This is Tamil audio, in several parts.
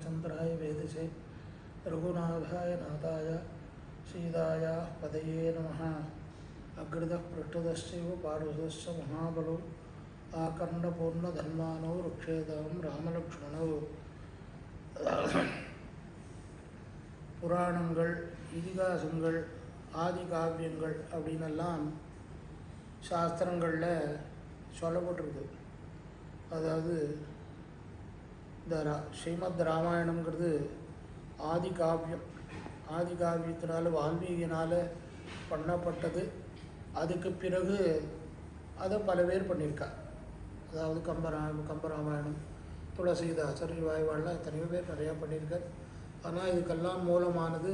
ராமச்சந்திராய வேதிசே ரகுநாதாய நாதாய சீதாயா பதையே நம அகிருத பிருஷ்டதஸ்சைவ பாரதஸ்ச மகாபலோ ஆகண்ட பூர்ணதன்மானோ ருக்ஷேதம் ராமலக்ஷ்மணோ புராணங்கள் இதிகாசங்கள் ஆதி காவியங்கள் அப்படின்னெல்லாம் சாஸ்திரங்களில் சொல்லப்பட்டிருக்கு அதாவது இந்த ரா ஸ்ரீமத் ராமாயணங்கிறது ஆதி காவியம் ஆதி காவியத்தினால் வால்மீகினால் பண்ணப்பட்டது. அதுக்கு பிறகு அதை பல பேர் பண்ணியிருக்கா அதாவது கம்பரா கம்பராமாயணம் துளசிதாசர் வாய்வாள்லாம் எத்தனையோ பேர் நிறையா பண்ணியிருக்கார் ஆனால் இதுக்கெல்லாம் மூலமானது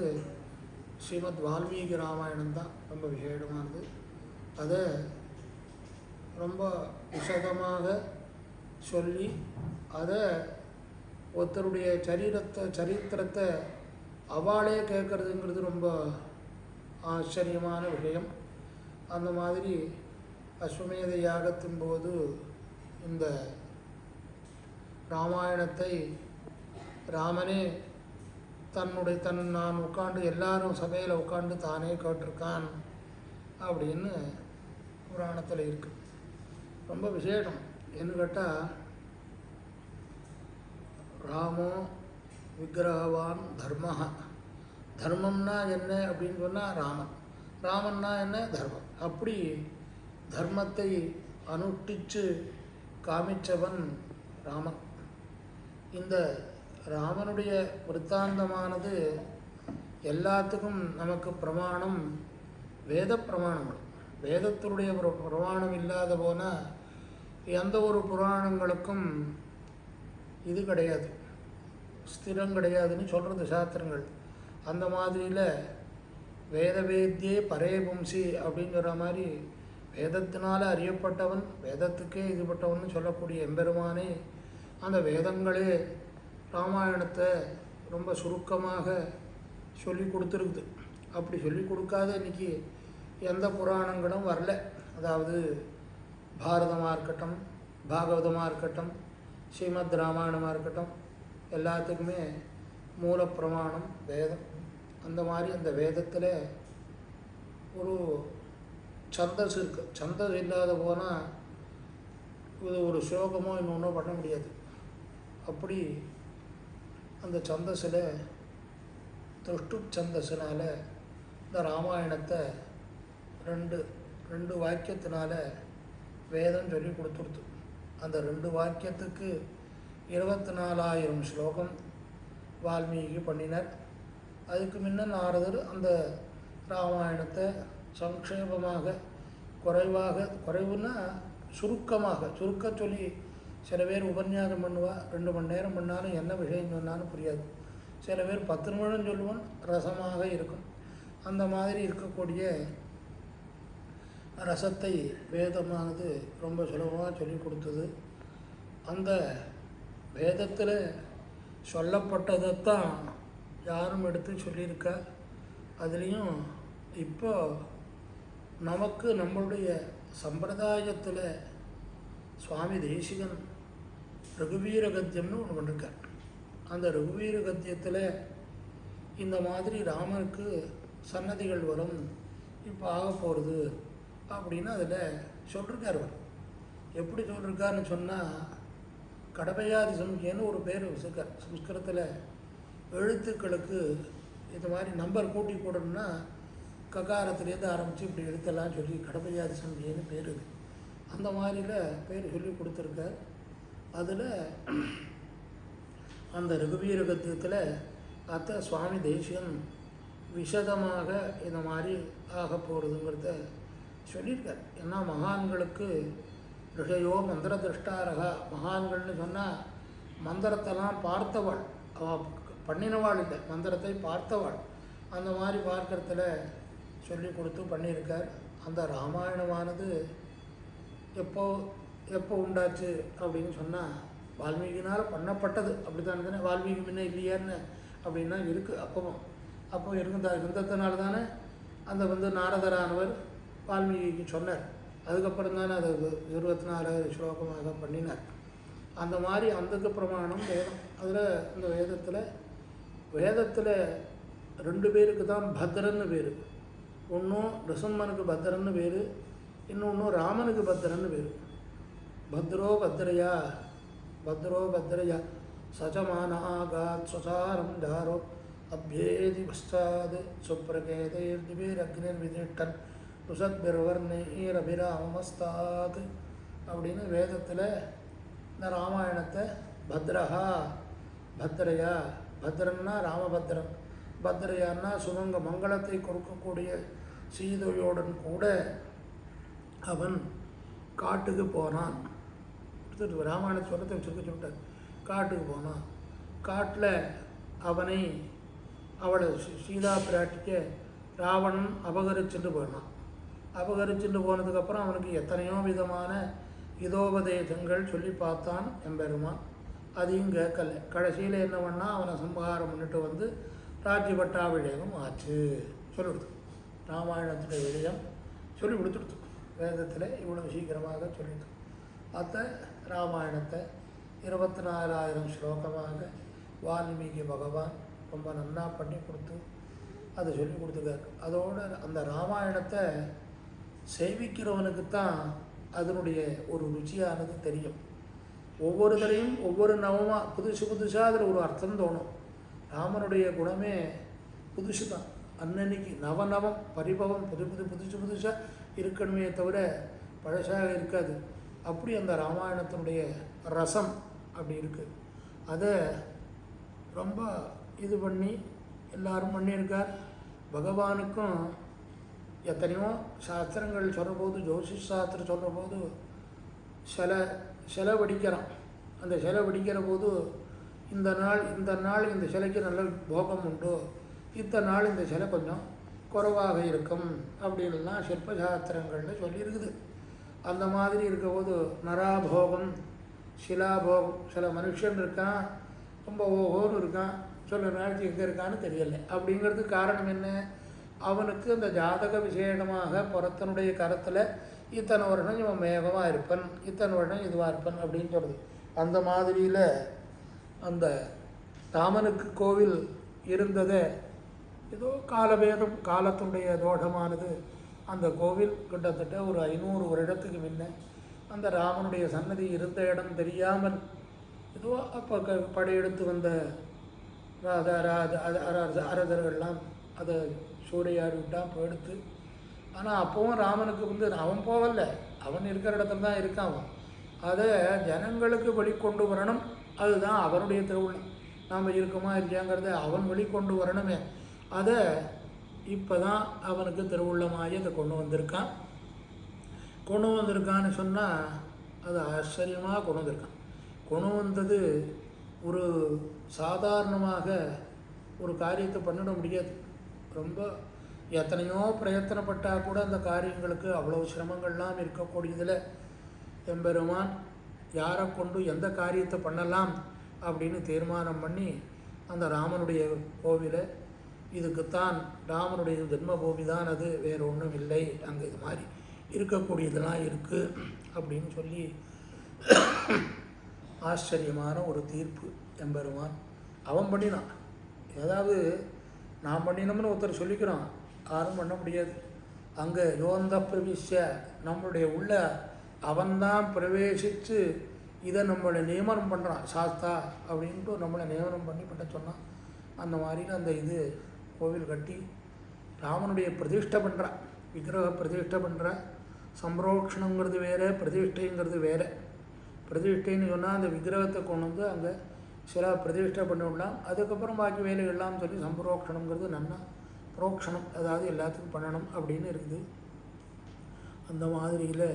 ஸ்ரீமத் வால்மீகி ராமாயணம் தான். ரொம்ப விசேடமானது. அதை ரொம்ப விசதமாக சொல்லி அதை ஒருத்தருடைய சரீரத்தை சரித்திரத்தை அவாளே கேட்குறதுங்கிறது ரொம்ப ஆச்சரியமான விஷயம். அந்த மாதிரி அஸ்வமேத யாகத்தின் போது இந்த ராமாயணத்தை ராமனே தன்னுடைய தன் நான் உட்காந்து எல்லாரும் சபையில் உட்காந்து தானே கேட்டிருக்கான் அப்படின்னு புராணத்தில் இருக்கு. ரொம்ப விசேஷம். என்ன கேட்டால் ராமோ விக்கிரகவான் தர்மஹ. தர்மம்னா என்ன அப்படின்னு சொன்னால் ராமன். ராமன்னா என்ன? தர்மம். அப்படி தர்மத்தை அனுஷ்டிச்சு காமிச்சவன் ராமன். இந்த ராமனுடைய விற்த்தாந்தமானது எல்லாத்துக்கும் நமக்கு பிரமாணம் வேத பிரமாணங்கள். வேதத்தினுடைய ஒரு பிரமாணம் இல்லாத போனால் எந்த ஒரு புராணங்களுக்கும் இது கிடையாது. ஸ்திரம் கிடையாதுன்னு சொல்கிறது சாஸ்திரங்கள். அந்த மாதிரியில் வேத வேத்தியே அப்படிங்கிற மாதிரி வேதத்தினால் அறியப்பட்டவன் வேதத்துக்கே இதுபட்டவன் சொல்லக்கூடிய எம்பெருமானே அந்த வேதங்களே ராமாயணத்தை ரொம்ப சுருக்கமாக சொல்லி கொடுத்துருக்குது. அப்படி சொல்லி கொடுக்காத இன்றைக்கி எந்த புராணங்களும் வரல. அதாவது பாரதமாக இருக்கட்டும் பாகவதமாக இருக்கட்டும் ஸ்ரீமத் ராமாயணமாக இருக்கட்டும் எல்லாத்துக்குமே மூலப்பிரமாணம் வேதம். அந்த மாதிரி அந்த வேதத்தில் ஒரு சந்தஸ் இருக்குது சந்தஸ் இல்லாத போனால் இது ஒரு ஸ்லோகமோ இன்னொன்றோ பண்ண முடியாது. அப்படி அந்த சந்தஸில் திருஷ்டு சந்தஸினால் இந்த ராமாயணத்தை ரெண்டு ரெண்டு வாக்கியத்தினால வேதம் சொல்லி கொடுத்துருத்து அந்த ரெண்டு வாக்கியத்துக்கு இருபத்தி நாலாயிரம் ஸ்லோகம் வால்மீகி பண்ணினர். அதுக்கு முன்ன நாரதர் அந்த ராமாயணத்தை சங்கேபமாக குறைவாக குறைவுன்னா சுருக்கமாக சுருக்க சொல்லி சில பேர் உபன்யாசம் பண்ணுவா ரெண்டு மணி நேரம் பண்ணாலும் என்ன விஷயம் சொன்னாலும் புரியாது. சில பேர் பத்து நிமிடம் சொல்லுவான் ரசமாக இருக்கும். அந்த மாதிரி இருக்கக்கூடிய ரசத்தை வேதமானது ரொம்ப சுலபமாக சொல்லி கொடுத்தது. அந்த வேதத்தில் சொல்லப்பட்டதைத்தான் யாரும் எடுத்து சொல்லியிருக்க. அதுலேயும் இப்போ நமக்கு நம்மளுடைய சம்பிரதாயத்தில் சுவாமி தேசிகன் ரகுவீர கத்தியம்னு ஒன்று பண்ணிருக்கார். அந்த ரகுவீர கத்தியத்தில் இந்த மாதிரி ராமனுக்கு சன்னதிகள் வரும். இப்போ ஆக போகிறது அப்படின்னு அதில் சொல்லிருக்கார் அவர். எப்படி சொல்லியிருக்காருன்னு சொன்னால் கடமையாதி சம்ஹியன்னு ஒரு பேர் வச்சுருக்கார். சம்ஸ்கிருதத்தில் எழுத்துக்களுக்கு இந்த மாதிரி நம்பர் கூட்டி போடணும்னா ககாரத்துலேருந்து ஆரம்பித்து இப்படி எழுத்தெல்லாம் சொல்லி கடமையாதி சம்ஹியன்னு பேர் இது அந்த மாதிரியில் பேர் சொல்லி கொடுத்துருக்கார். அதில் அந்த ரகுவீரகத்தில் அத்தை அத்த சுவாமி தேசியன் விஷதமாக இந்த மாதிரி ஆக போகிறதுங்கிறத சொல்லியிருக்கார். ஏன்னா மகான்களுக்கு ரிஷயோ மந்திர திருஷ்டாரகா மகான்கள்னு சொன்னால் மந்திரத்தெல்லாம் பார்த்தவள். அவள் பண்ணினவாள் இல்லை மந்திரத்தை பார்த்தவள். அந்த மாதிரி பார்க்கறதுல சொல்லி கொடுத்து பண்ணியிருக்கார். அந்த ராமாயணமானது எப்போ எப்போ உண்டாச்சு அப்படின்னு சொன்னால் வால்மீகினால் பண்ணப்பட்டது. அப்படி தானே வால்மீகி முன்ன இல்லையான்னு அப்படின்னா இருக்குது அப்பவும். அப்போ இருந்த இருந்ததுனால தானே அந்த வந்து நாரதரானவர் வால்மீகிக்கு சொன்னார். அதுக்கப்புறம் தானே அதை இருபத்தி நாலாயிரம் ஸ்லோகமாக பண்ணினார். அந்த மாதிரி அந்தக்கு பிரமாணம் வேதம். அதில் இந்த வேதத்தில் வேதத்தில் ரெண்டு பேருக்கு தான் பத்ரன்னு பேர். ஒன்றும் ரிசம்மனுக்கு பத்ரன்னு பேர் இன்னொன்று ராமனுக்கு பத்ரன்னு பேர். பத்ரோ பத்ரையா பத்ரோ பத்ரையா. சஜமானாகாத் சுசாரம் தாரோ. அக்னிர் விதிட்டன் சுப்ரகேதைர்திபீரக்னிர்விதிஷ்டன் ருஷத்பிர்வர்ணீரபிராமஸ்தாத் அப்படின்னு வேதத்தில் இந்த ராமாயணத்தை பத்ரஹா பத்ரையா பத்ரன்னா ராமபத்ரன் பத்ரையான்னா சுமங்க மங்களத்தை கொடுக்கக்கூடிய சீதையோடன் கூட அவன் காட்டுக்கு போனான். ராமாயண சொல்லத்தை சுருக்க சொல்லிட்டார். காட்டுக்கு போனான். காட்டில் அவனை அவளை சீதா பிராட்டிக்க ராவணன் அபகரிச்சுட்டு போனான். அபகரிச்சுட்டு போனதுக்கப்புறம் அவனுக்கு எத்தனையோ விதமான இதோபதேசங்கள் சொல்லி பார்த்தான் எம்பெருமான். அதையும் கேட்கல. கடைசியில் என்ன பண்ணால் அவனை சம்ஹாரம் பண்ணிட்டு வந்து ராஜ்ய பட்டாபிஷேகம் ஆச்சு சொல்லிவிடுது ராமாயணத்துடைய விஜயம் சொல்லி கொடுத்துடுத்து. வேதத்தில் இவ்வளோ சீக்கிரமாக சொல்லிடுது அத்த ராமாயணத்தை இருபத்தி நாலாயிரம் ஸ்லோகமாக வால்மீகி பகவான் ரொம்ப நன்னா பண்ணி கொடுத்து அதை சொல்லி கொடுத்துருக்காரு. அதோடு அந்த ராமாயணத்தை சேவிக்கிறவனுக்கு தான் அதனுடைய ஒரு ருச்சியானது தெரியும். ஒவ்வொரு தரையும் ஒவ்வொரு நவமாக புதுசு புதுசாக அதில் ஒரு அர்த்தம் தோணும். ராமனுடைய குணமே புதுசு தான் அன்னன்னைக்கு நவநவம் பரிபவம் புது புது புதுசு புதுசாக இருக்கணுமே தவிர பழசாக இருக்காது. அப்படி அந்த ராமாயணத்தினுடைய ரசம் அப்படி இருக்குது அதை ரொம்ப இது பண்ணி எல்லாரும் பண்ணியிருக்கார். பகவானுக்கும் எத்தனையோ சாஸ்திரங்கள் சொல்கிறபோது ஜோசிஷ் சாஸ்திரம் சொல்கிறபோது சில சிலை வடிக்கிறோம் அந்த சிலை வடிக்கிற போது இந்த நாள் இந்த நாள் இந்த சிலைக்கு நல்ல போகம் உண்டு. இத்தனை நாள் இந்த சிலை கொஞ்சம் குறைவாக இருக்கும் அப்படின்லாம் சிற்ப சாஸ்திரங்கள்னு சொல்லியிருக்குது. அந்த மாதிரி இருக்கபோது நராபோகம் சிலாபோகம் சில மனுஷன் இருக்கான் ரொம்ப ஓஹோன்னு இருக்கான் சொல்ல நாளைக்கு எங்கே இருக்கான்னு தெரியலை. அப்படிங்கிறதுக்கு காரணம் என்ன? அவனுக்கு இந்த ஜாதக விசேஷமாக புறத்தனுடைய கரத்தில் இத்தனை வருடம் இவன் மேகமாக இருப்பன் இத்தனை வருடம் இதுவாக இருப்பன் அப்படின்னு சொல்கிறது அந்த மாதிரியில் அந்த ராமனுக்கு கோவில் இருந்ததை ஏதோ காலபேதம் காலத்தினுடைய தோஷமானது. அந்த கோவில் கிட்டத்தட்ட ஒரு ஐநூறு வருடத்துக்கு முன்ன அந்த ராமனுடைய சன்னதி இருந்த இடம் தெரியாமல் ஏதோ அப்போ க படையெடுத்து வந்த ராஜா ராஜ அரசர்கள்லாம் அதை சூடையாடி விட்டான் இப்போ எடுத்து ஆனால் அப்போவும் ராமனுக்கு வந்து அவன் போகல. அவன் இருக்கிற இடத்துல தான் இருக்கான் அவன். அதை ஜனங்களுக்கு வெளிக்கொண்டு வரணும். அதுதான் அவனுடைய திருவுள்ளம். நாம் இருக்கோமா இல்லையாங்கிறத அவன் வெளிக்கொண்டு வரணுமே. அதை இப்போ தான் அவனுக்கு திருவுள்ளமாகி அதை கொண்டு வந்திருக்கான். கொண்டு வந்திருக்கான்னு சொன்னால் அது ஆச்சரியமாக கொண்டு வந்திருக்கான். கொண்டு வந்தது ஒரு சாதாரணமாக ஒரு காரியத்தை பண்ணிட முடியாது. ரொம்ப எத்தனையோ பிரயத்தனப்பட்டால் கூட அந்த காரியங்களுக்கு அவ்வளோ சிரமங்கள்லாம் இருக்கக்கூடியதில் எம்பெருமான் யாரை கொண்டு எந்த காரியத்தை பண்ணலாம் அப்படின்னு தீர்மானம் பண்ணி அந்த ராமனுடைய கோவிலை இதுக்குத்தான் ராமனுடைய ஜென்மபூமி தான் அது வேறு ஒன்றும் இல்லை அங்கே இது மாதிரி இருக்கக்கூடியதெல்லாம் இருக்குது அப்படின்னு சொல்லி ஆச்சரியமான ஒரு தீர்ப்பு எம்பெருமான். அவன் பண்ணினான். ஏதாவது நான் பண்ணினோம்னு ஒருத்தர் சொல்லிக்கிறான். யாரும் பண்ண முடியாது. அங்கே யோந்த பிரவிச நம்மளுடைய உள்ள அவன்தான் பிரவேசித்து இதை நம்மளை நியமனம் பண்ணுறான் சாஸ்தா அப்படின்ட்டு நம்மளை நியமனம் பண்ணி பண்ண சொன்னான். அந்த மாதிரி அந்த இது கோவில் கட்டி ராமனுடைய பிரதிஷ்டை பண்ணுறான் விக்கிரக பிரதிஷ்டை பண்ணுற சம்ரோக்ஷணங்கிறது வேறு பிரதிஷ்டைங்கிறது வேறு. பிரதிஷ்டைன்னு சொன்னால் அந்த விக்கிரகத்தை கொண்டு வந்து அங்கே சில பிரதிஷ்டை பண்ணி அதுக்கப்புறம் பாக்கி வேலைகள்லாம் சொல்லி சம்பரோக்ஷணங்கிறது நன்னா புரோக்ஷணம் அதாவது எல்லாத்துக்கும் பண்ணணும் அப்படின்னு இருக்குது. அந்த மாதிரியில்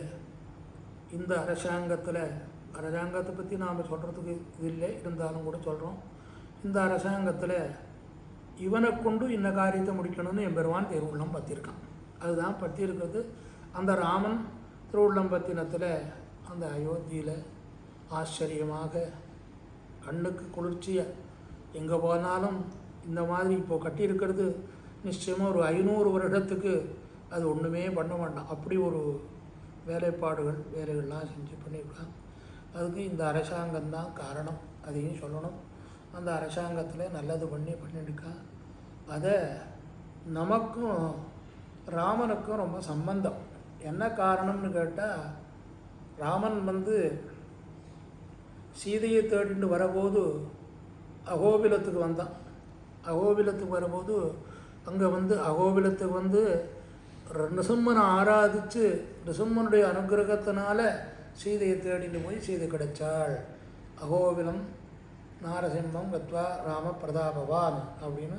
இந்த அரசாங்கத்தில் அரசாங்கத்தை பற்றி நாம் சொல்கிறதுக்கு இது இல்லை இருந்தாலும் கூட சொல்கிறோம் இந்த அரசாங்கத்தில் இவனை கொண்டு இந்த காரியத்தை முடிக்கணும்னு எம்பெருமான் திருவுள்ளம் பற்றியிருக்கான் அதுதான் பற்றியிருக்கிறது அந்த ராமன் திருவுள்ளம் பத்தினத்தில் அந்த அயோத்தியில் ஆச்சரியமாக கண்ணுக்கு குளிர்ச்சியாக எங்கே போனாலும் இந்த மாதிரி இப்போது கட்டியிருக்கிறது நிச்சயமாக ஒரு ஐநூறு வருடத்துக்கு அது ஒன்றுமே பண்ண வேண்டாம் அப்படி ஒரு வேலைப்பாடுகள் வேலைகள்லாம் செஞ்சு பண்ணிவிடலாம் அதுக்கு இந்த அரசாங்கம் தான் காரணம். அதையும் சொல்லணும். அந்த அரசாங்கத்தில் நல்லது பண்ணி பண்ணிட்டுருக்கான் அதை நமக்கும் ராமனுக்கும் ரொம்ப சம்பந்தம். என்ன காரணம்னு கேட்டால் ராமன் வந்து சீதையை தேடிட்டு வரபோது அகோபிலத்துக்கு வந்தான். அகோபிலத்துக்கு வரும்போது அங்கே வந்து அகோபிலத்துக்கு வந்து நிசும்மனை ஆராதித்து நிசும்மனுடைய அனுகிரகத்தினால சீதையை தேடிட்டு போய் சீதை கிடைச்சாள். அகோபிலம் நாரசிம்மம் கத்வா ராம பிரதாபவான் அப்படின்னு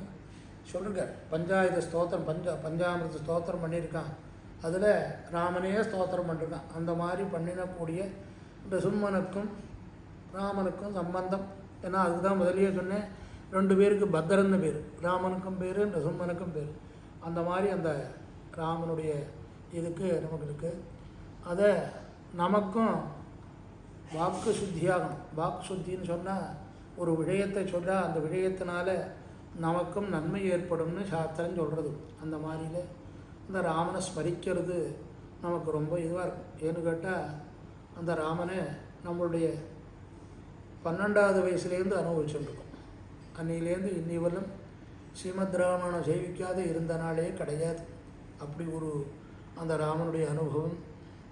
சொல்லிருக்கார். பஞ்சாயுத ஸ்தோத்திரம் பஞ்ச பஞ்சாமிரத ஸ்தோத்திரம் பண்ணியிருக்கான். அதில் ராமனையே ஸ்தோத்திரம் பண்ணிருக்கான். அந்த மாதிரி பண்ணினக்கூடிய நிசும்மனுக்கும் ராமனுக்கும் சம்பந்தம். ஏன்னா அதுக்கு தான் முதலியே சொன்னேன் ரெண்டு பேருக்கு பத்ரன்னு பேர். ராமனுக்கும் பேர் நசும்மனுக்கும் பேர். அந்த மாதிரி அந்த ராமனுடைய இதுக்கு நமக்கு இருக்குது அதை நமக்கும் வாக்கு சுத்தியாகணும். வாக்கு சுத்தின்னு சொன்னால் ஒரு விஷயத்தை சொன்னால் அந்த விஷயத்தினால நமக்கும் நன்மை ஏற்படும்னு சாஸ்திரம் சொல்கிறது அந்த மாதிரியில் இந்த ராமனை ஸ்மரிக்கிறது நமக்கு ரொம்ப இதுவாக இருக்கும். ஏன்னு கேட்டால் அந்த ராமனை நம்மளுடைய பன்னெண்டாவது வயசுலேருந்து அனுபவிச்சுருக்கோம் அன்னையிலேருந்து இன்னி வரலும் ஸ்ரீமத் ராமனை சேவிக்காத இருந்த நாளே கிடையாது. அப்படி ஒரு அந்த ராமனுடைய அனுபவம்.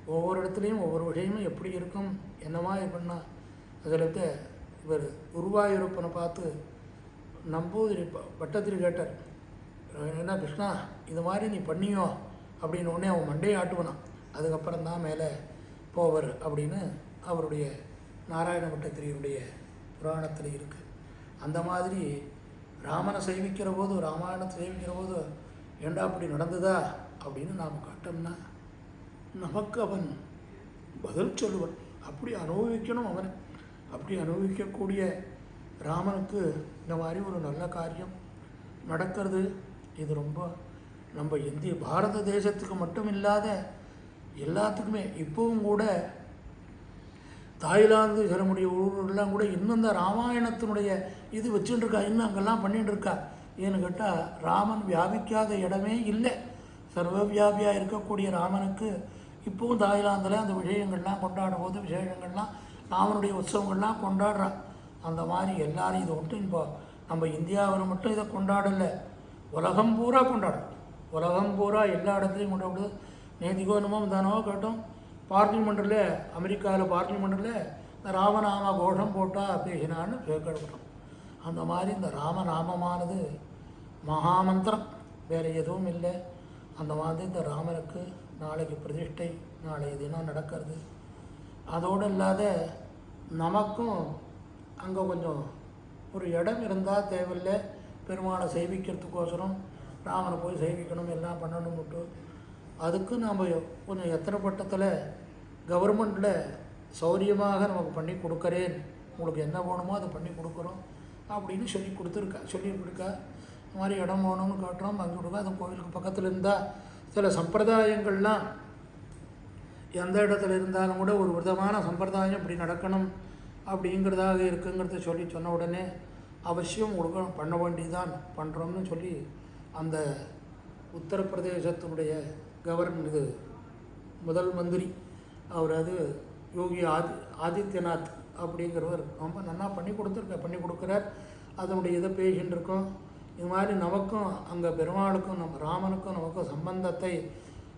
ஒவ்வொரு இடத்துலையும் ஒவ்வொரு விஷயமும் எப்படி இருக்கும் என்னமா எப்படின்னா அதில் இவர் குருவாயூரப்பனை பார்த்து நம்பூதிரி ப- கேட்டார். என்ன கிருஷ்ணா இது மாதிரி நீ பண்ணியோ அப்படின்னு உடனே அவன் மண்டையை ஆட்டுவனான். அதுக்கப்புறம் தான் மேலே போவர் அப்படின்னு அவருடைய நாராயண பட்டத்திரியுடைய புராணத்தில் இருக்குது அந்த மாதிரி ராமனை சேவிக்கிற போது ராமாயணத்தை சேவிக்கிற போது ஏண்டா அப்படி நடந்ததா அப்படின்னு நாம் காட்டோம்னா நமக்கு அவன் பதில் சொல்லுவன். அப்படி அனுபவிக்கணும் அவனை. அப்படி அனுபவிக்கக்கூடிய ராமனுக்கு இந்த மாதிரி ஒரு நல்ல காரியம் நடக்கிறது. இது ரொம்ப நம்ம இந்திய பாரத தேசத்துக்கு மட்டும் இல்லாத எல்லாத்துக்குமே இப்பவும் கூட தாய்லாந்து சிலமுடைய ஊரெல்லாம் கூட இன்னும் இந்த ராமாயணத்தினுடைய இது வச்சுட்டுருக்கா இன்னும் அங்கெல்லாம் பண்ணிட்டுருக்கா ஏன்னு கேட்டால் ராமன் வியாபிக்காத இடமே இல்லை. சர்வவியாபியாக இருக்கக்கூடிய ராமனுக்கு இப்போவும் தாய்லாந்தில் அந்த விஷயங்கள்லாம் கொண்டாடும் போது விசேஷங்கள்லாம் ராமனுடைய உற்சவங்கள்லாம் கொண்டாடுறான். அந்த மாதிரி எல்லாரும் இதை மட்டும் இப்போ நம்ம இந்தியாவில் மட்டும் இதை கொண்டாடலை. உலகம் பூரா கொண்டாடும் உலகம் பூரா எல்லா இடத்துலையும் கொண்டாடுது நேத்திக்கோ என்னமோ தானோ கேட்டோம். பார்லிமெண்ட்டில் அமெரிக்காவில் பார்லிமெண்ட்டில் இந்த ராமநாம கோஷம் போட்டால் பேசினான்னு கேட்கப்படுறோம் அந்த மாதிரி இந்த ராமநாமமானது மகாமந்திரம் வேறு எதுவும் இல்லை. அந்த மாதிரி இந்த ராமனுக்கு நாளைக்கு பிரதிஷ்டை நாளைய தினம் நடக்கிறது. அதோடு இல்லாத நமக்கும் அங்கே கொஞ்சம் ஒரு இடம் இருந்தால் தேவையில்லை. பெருமாளை சேவிக்கிறதுக்கோசரம் ராமனை போய் சேவிக்கணும் எல்லாம் பண்ணணும்ட்டு அதுக்கு நாம் கொஞ்சம் எத்தனை பட்டத்தில் கவர்மெண்ட்டில் சௌரியமாக நமக்கு பண்ணி கொடுக்குறேன். உங்களுக்கு என்ன வேணுமோ அதை பண்ணி கொடுக்குறோம் அப்படின்னு சொல்லி கொடுத்துருக்கா சொல்லி கொடுக்கா. இந்த மாதிரி இடம் வேணும்னு காட்டுறோம் வாங்கி கொடுக்க. அது கோவிலுக்கு பக்கத்தில் இருந்தால் சில சம்பிரதாயங்கள்லாம் எந்த இடத்துல இருந்தாலும் கூட ஒரு விதமான சம்பிரதாயம் இப்படி நடக்கணும் அப்படிங்கிறதாக இருக்குங்கிறத சொல்லி சொன்ன உடனே அவசியம் கொடுக்க பண்ண வேண்டியதான் பண்ணுறோம்னு சொல்லி அந்த உத்தரப்பிரதேசத்தினுடைய கவர்ன் இது முதல் மந்திரி அவர் அது யோகி ஆதி ஆதித்யநாத் அப்படிங்கிறவர் ரொம்ப நல்லா பண்ணி கொடுத்துருக்க பண்ணி கொடுக்குறார். அதனுடைய இதை பேசின்னு இருக்கோம் இது மாதிரி நமக்கும் அங்கே பெருமாளுக்கும் நம்ம ராமனுக்கும் நமக்கும் சம்பந்தத்தை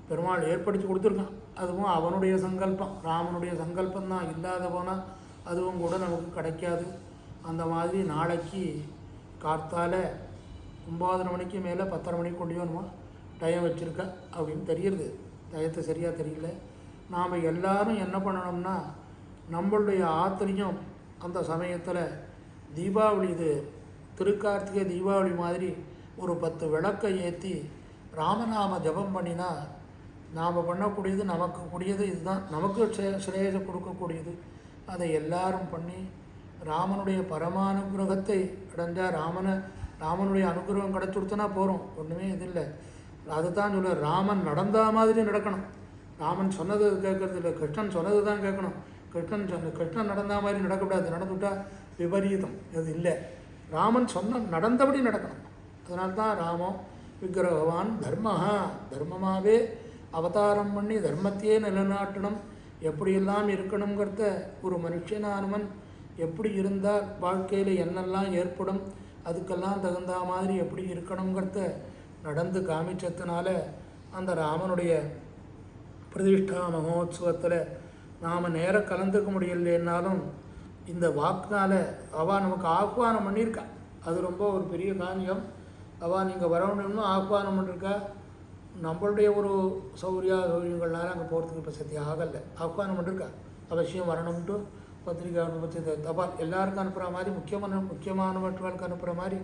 பெருமாள் ஏற்படுத்தி கொடுத்துருக்கான். அதுவும் அவனுடைய சங்கல்பம். ராமனுடைய சங்கல்பம் தான் இல்லாத போனால் அதுவும் கூட நமக்கு கிடைக்காது. அந்த மாதிரி நாளைக்கு கார்த்தால ஒம்பது மணிக்கு மேலே பத்தரை மணிக்கு கொண்டு வரணுமா? டயம் வச்சுருக்க அப்படின்னு தெரியுது டயத்தை சரியாக தெரியல. நாம் எல்லாரும் என்ன பண்ணணும்னா நம்மளுடைய ஆத்திரியம் அந்த சமயத்தில் தீபாவளி இது. திருக்கார்த்திகை தீபாவளி மாதிரி ஒரு பத்து விளக்கை ஏற்றி ராமநாம ஜபம் பண்ணினா நாம் பண்ணக்கூடியது நமக்கு கூடியது இதுதான். நமக்கு ஸ்ரே- கொடுக்கக்கூடியது. அதை எல்லாரும் பண்ணி ராமனுடைய பரமானுகிரகத்தை அடைஞ்சால் ராமனை ராமனுடைய அனுகிரகம் கிடச்சி கொடுத்தனா போகிறோம் ஒன்றுமே இது இல்லை. அதுதான் சொல்ல ராமன் நடந்த மாதிரி நடக்கணும். ராமன் சொன்னது கேட்கறது இல்லை கிருஷ்ணன் சொன்னது தான் கேட்கணும். கிருஷ்ணன் சொன்ன கிருஷ்ணன் நடந்த மாதிரி நடக்கக்கூடாது. நடந்துவிட்டா விபரீதம். அது இல்லை. ராமன் சொன்ன நடந்தபடி நடக்கணும். அதனால்தான் ராமம் விக்கிரகவான் தர்மஹா தர்மமாகவே அவதாரம் பண்ணி தர்மத்தையே நிலைநாட்டணும். எப்படியெல்லாம் இருக்கணுங்கிறத ஒரு மனுஷனானவன் எப்படி இருந்தால் வாழ்க்கையில் என்னெல்லாம் ஏற்படும் அதுக்கெல்லாம் தகுந்த மாதிரி எப்படி இருக்கணுங்கிறத நடந்து காமிச்சதுனால அந்த ராமனுடைய பிரதிஷ்டா மகோத்சவத்தில் நாம் நேராக கலந்துக்க முடியலன்னாலும் இந்த வாக்குனால் அவள் நமக்கு ஆஹ்வானம் பண்ணியிருக்கா. அது ரொம்ப ஒரு பெரிய காரியம். அவள் நீங்கள் வரணும்னு ஆஹ்வானம் பண்ணிருக்கா. நம்மளுடைய ஒரு சௌகரியா சௌகரியங்கள்னால அங்கே போகிறதுக்கு இப்போ சத்தியம் ஆகலை. ஆஹ்வானம் பண்ணிருக்கா. அவசியம் வரணும்ட்டு பத்திரிக்கை அனுப்பி தபால் எல்லாருக்கும் அனுப்புகிற மாதிரி முக்கியமான முக்கியமானவர்களுக்கு அனுப்புகிற மாதிரி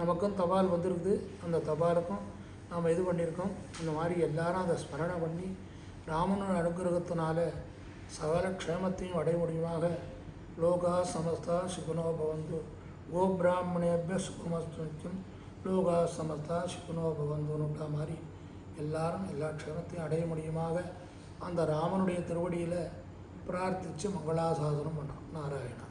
நமக்கும் தபால் வந்திருக்குது அந்த தபாலுக்கும் நாம் இது பண்ணியிருக்கோம் இந்த மாதிரி எல்லாரும் அதை ஸ்மரணை பண்ணி ராமனோட அனுகிரகத்தினால சகல க்ஷேமத்தையும் அடைய முடியுமாக லோகா சமஸ்தா சுகுணோ பவந்து. கோபிராமணேபிய சுகுமஸ்தும் லோகா சமஸ்தா சுகுணோ பவந்துன்னுட்ட மாதிரி எல்லாரும் எல்லா க்ஷேமத்தையும் அடைய முடியுமாக அந்த ராமனுடைய திருவடியில் பிரார்த்தித்து மங்களாசாசனம் பண்ணுறோம் நாராயணன்.